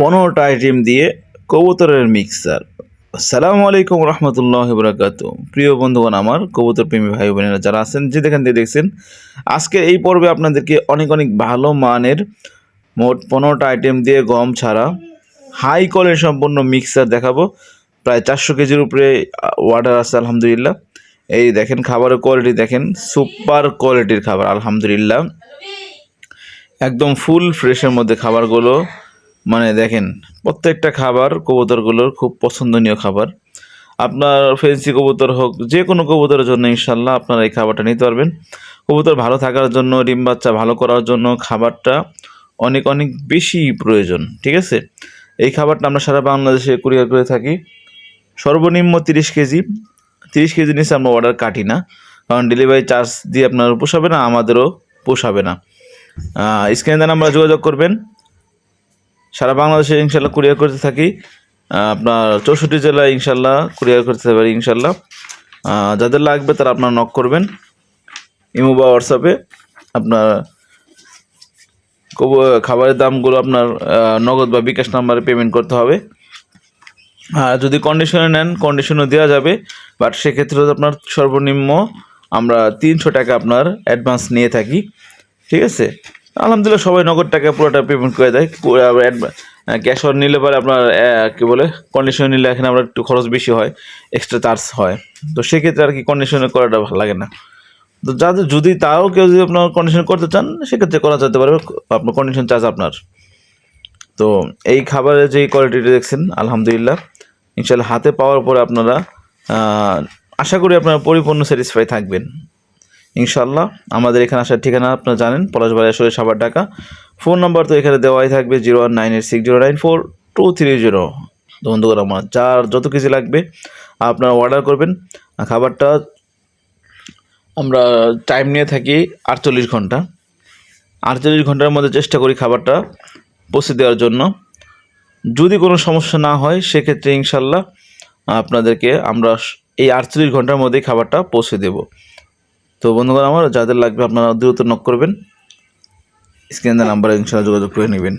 পনেরোটা আইটেম দিয়ে কবুতরের মিক্সার আসসালামু আলাইকুম রহমতুল্লাহ বরাকাত প্রিয় বন্ধুগণ, আমার কবুতর প্রেমী ভাই বোনেরা যারা আছেন, যে যেখান দিয়ে দেখছেন আজকে এই পর্বে আপনাদেরকে অনেক অনেক ভালো মানের মোট পনেরোটা আইটেম দিয়ে গম ছাড়া হাই কোয়ালিটি সম্পন্ন মিক্সার দেখাবো। প্রায় চারশো কেজির উপরে ওয়াটার আছে, আলহামদুলিল্লাহ। এই দেখেন, খাবারের কোয়ালিটি দেখেন সুপার কোয়ালিটির খাবার, আলহামদুলিল্লাহ। একদম ফুল ফ্রেশের মধ্যে খাবারগুলো মানে দেখেন, প্রত্যেকটা খাবার কবুতরগুলোর খুব পছন্দনীয় খাবার। আপনার ফেন্সি কবুতর হোক, যে কোনো কবুতরের জন্য ইনশাল্লাহ আপনারা এই খাবারটা নিতে পারবেন। কবুতর ভালো থাকার জন্য, ডিম বাচ্চা ভালো করার জন্য খাবারটা অনেক অনেক বেশি প্রয়োজন, ঠিক আছে? এই খাবারটা আমরা সারা বাংলাদেশে কুরিয়ার করে থাকি। সর্বনিম্ন তিরিশ কেজি তিরিশ কেজি নিচে আমরা অর্ডার কাটি না, কারণ ডেলিভারি চার্জ দিয়ে আপনার পোষাবে না, আমাদেরও পোষাবে না। স্ক্রিনে দেন আমরা যোগাযোগ করবেন। সারা বাংলাদেশে ইনশাল্লাহ কুরিয়ার করতে থাকি। আপনার চৌষট্টি জেলায় ইনশাল্লাহ কুরিয়ার করতে পারি ইনশাল্লাহ যাদের লাগবে তারা আপনার নক করবেন। ইমো বা হোয়াটসঅ্যাপে আপনার খাবারের দামগুলো আপনার নগদ বা বিকাশ নাম্বারে পেমেন্ট করতে হবে। আর যদি কন্ডিশনে নেন কন্ডিশনও দেওয়া যাবে। বাট সেক্ষেত্রে আপনার সর্বনিম্ন আমরা তিনশো টাকা আপনার অ্যাডভান্স নিয়ে থাকি। ঠিক আছে? আলহামদুলিল্লাহ সবাই নগদ টাকা পুরোটা পেমেন্ট করে দেয়। ক্যাশ অন নিলে পরে আপনার কী বলে কন্ডিশনে নিলে এখানে আমরা একটু খরচ বেশি হয় এক্সট্রা চার্জ হয়। তো সেক্ষেত্রে আর কি কন্ডিশনে করাটা ভালো লাগে না। তো যাদের, যদি তাও কেউ যদি আপনার কন্ডিশন করতে চান, সেক্ষেত্রে করা যেতে পারে। আপনার কন্ডিশন চার্জ আপনার। তো এই খাবারের যে কোয়ালিটিটা দেখছেন, আলহামদুলিল্লাহ ইনশাল্লাহ হাতে পাওয়ার পরে আপনারা আশা করি আপনারা পরিপূর্ণ স্যাটিসফাই থাকবেন। ইনশাল্লাহ আমাদের এখানে আসার ঠিকানা আপনারা জানেন, পলাশবাড়ি, আসলে সাবার ঢাকা। ফোন নাম্বার তো এখানে দেওয়াই থাকবে zero one nine eight six zero nine four two three zero. বন্ধুগণ আমার। যার যত কিছু লাগবে, আপনারা অর্ডার করবেন। খাবারটা আমরা টাইম নিয়ে থাকি আটচল্লিশ ঘণ্টা। আটচল্লিশ ঘণ্টার মধ্যে চেষ্টা করি খাবারটা পৌঁছে দেওয়ার জন্য। যদি কোনো সমস্যা না হয়, সেক্ষেত্রে ইনশাল্লাহ আপনাদেরকে আমরা এই আটচল্লিশ ঘণ্টার মধ্যেই খাবারটা পৌঁছে দেব। তো বন্ধুগণ, আমার যাদের লাগবে আপনারা দ্রুত নক করবেন। স্ক্রিনে নাম্বারে ইনশাল্লাহ যোগাযোগ করে নেবেন।